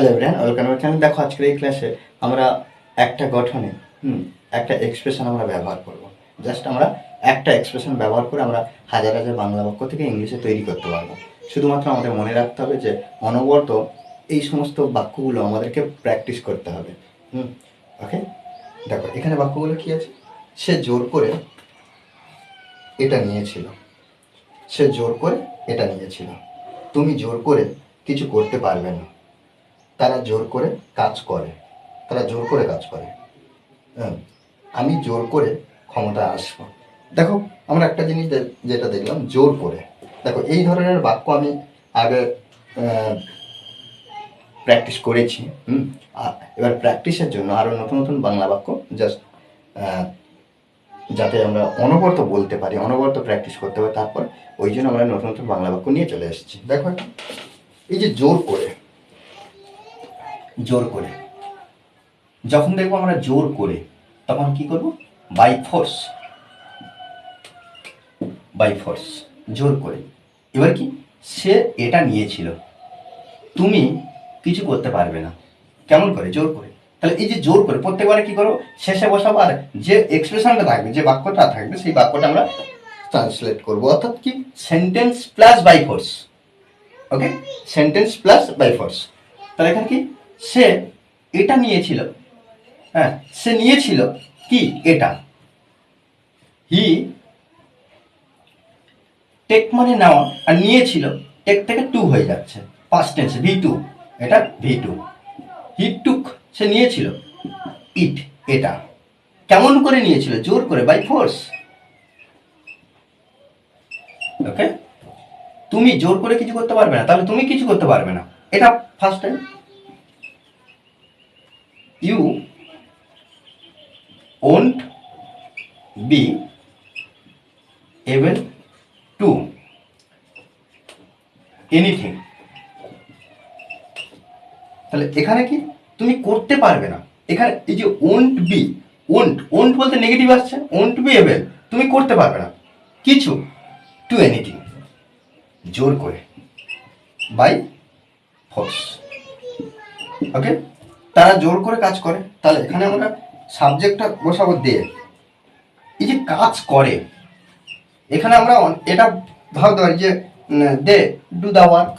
Hello everyone welcome আমার channel দেখো, আজকের এই ক্লাসে আমরা একটা গঠনে, হুম, একটা এক্সপ্রেশন আমরা ব্যবহার করব। জাস্ট আমরা একটা এক্সপ্রেশন ব্যবহার করে আমরা হাজার হাজার বাংলা বাক্য থেকে ইংলিশে তৈরি করতে পারব। শুধুমাত্র আমাদের মনে রাখতে হবে যে, অনবরত এই সমস্ত বাক্যগুলো আমাদেরকে প্র্যাকটিস করতে হবে। হুম ওকে দেখো, এখানে বাক্যগুলো কি আছে? সে জোর করে এটা নিয়েছিল। সে জোর করে এটা নিয়েছিল। তুমি জোর করে কিছু করতে পারবে না। তারা জোর করে কাজ করে। তারা জোর করে কাজ করে। হ্যাঁ, আমি জোর করে ক্ষমতা আসব। দেখো আমরা একটা জিনিস যেটা দেখলাম জোর করে। দেখো এই ধরনের বাক্য আমি আগে প্র্যাকটিস করেছি হুম? এবার প্র্যাকটিসের জন্য আরও নতুন নতুন বাংলা বাক্য জাস্ট যাতে আমরা অনবরত বলতে পারি অনবরত প্র্যাকটিস করতে পারি। তারপর ওই জন্য আমরা নতুন নতুন বাংলা বাক্য নিয়ে চলে এসেছি। দেখো এই যে জোর করে জোর করে। যখন দেখব আমরা জোর করে, তখন কি করব? বাই ফোর্স বাই ফোর্স জোর করে। এবার কি? সে এটা নিয়েছিল। তুমি কিছু করতে পারবে না। কেমন করে? জোর করে। তাহলে এই যে জোর করে, প্রত্যেকবারে কি করব? শেষে বসাবো আর যে এক্সপ্রেশনটা থাকবে, যে বাক্যটা থাকবে, সেই বাক্যটা আমরা ট্রান্সলেট করব। অর্থাৎ কি? Sentence plus by force okay sentence plus by force তাহলে এখানে কি? সে এটা নিয়েছিল। হ্যাঁ সে নিয়েছিল কি? এটা। হি টেক মানে নেওয়া আর নিয়েছিল টেক থেকে টু হয়ে যাচ্ছে। পাস্ট টেন্স ভি টু এটা ভি টু হি টুক সে নিয়েছিল ইট এটা। কেমন করে নিয়েছিল? জোর করে বাই ফোর্স ওকে তুমি জোর করে কিছু করতে পারবে না, তাহলে তুমি কিছু করতে পারবে না। এটা first time you won't be able to anything তাহলে এখানে কি? তুমি করতে পারবে না। এখানে এই যে ওন্ট বি ওন্ট ওন্ট বলতে নেগেটিভ আসছে ওন্ট বি এবেল তুমি করতে পারবে না। কিছু টু এনিথিং জোর করে বাই ফোর্স ওকে তারা জোর করে কাজ করে, তাহলে এখানে আমরা সাবজেক্টটা বসাবো দে এই যে কাজ করে, এখানে আমরা এটা ভাবতে পারি যে দে ডু দা ওয়ার্ক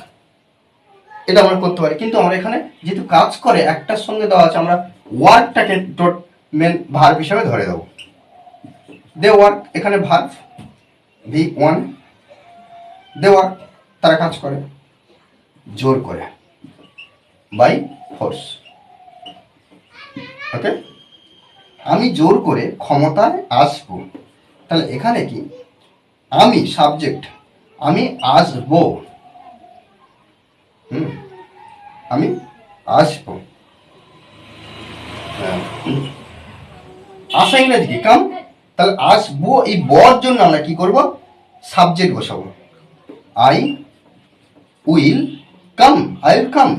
এটা আমরা করতে পারি, কিন্তু আমরা এখানে যেহেতু কাজ করে, একটার সঙ্গে দেওয়া আছে, আমরা ওয়ার্কটাকে মেন ভার্ভ হিসাবে ধরে দেবো। দে ওয়ার্ক এখানে verb V one they work তারা কাজ করে, জোর করে বাই ফোর্স ওকে? আমি জোর করে ক্ষমতায় আসব। তাহলে এখানে কি? আমি সাবজেক্ট আমি আসব। হুম? আমি আসব। হ্যাঁ। আসা ইংরেজি কি? কাম? তাহলে আসব এই বর জন্য আমরা কি করব? সাবজেক্ট বসাবো। I will come I will come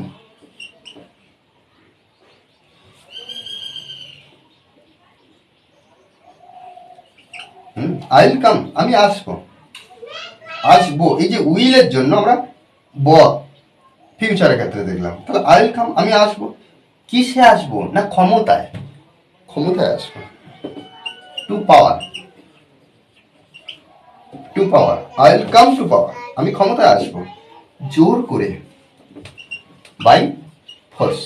I will come আমি আসব। আসব। এই যে উইলের জন্য আমরা ব ফিউচারের ক্ষেত্রে দেখলাম। তাহলে আই উইল কাম আমি আসব। কিসে আসব? না ক্ষমতায়? ক্ষমতায় আসব। To power to power I will come to power আমি ক্ষমতায় আসব। জোর করে। By force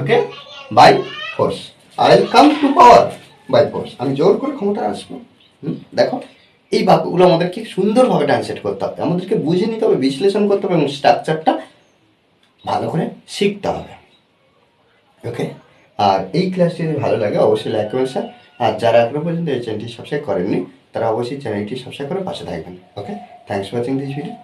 okay by force I will come to power by force আমি জোর করে ক্ষমতায় আসব। দেখো, এই বাক্যগুলো আমাদেরকে সুন্দরভাবে ট্রান্সলেট করতে হবে। আমাদেরকে বুঝে নিতে হবে, বিশ্লেষণ করতে হবে এবং স্ট্রাকচারটা ভালো করে শিখতে হবে। ওকে আর এই ক্লাসটি যদি ভালো লাগে, অবশ্যই লাইক করবেন স্যার আর যারা এখনও পর্যন্ত এই চ্যানেলটি সাবস্ক্রাইব করেননি, তারা অবশ্যই চ্যানেলটি সাবস্ক্রাইব করে পাশে থাকবেন। Okay thanks for watching this video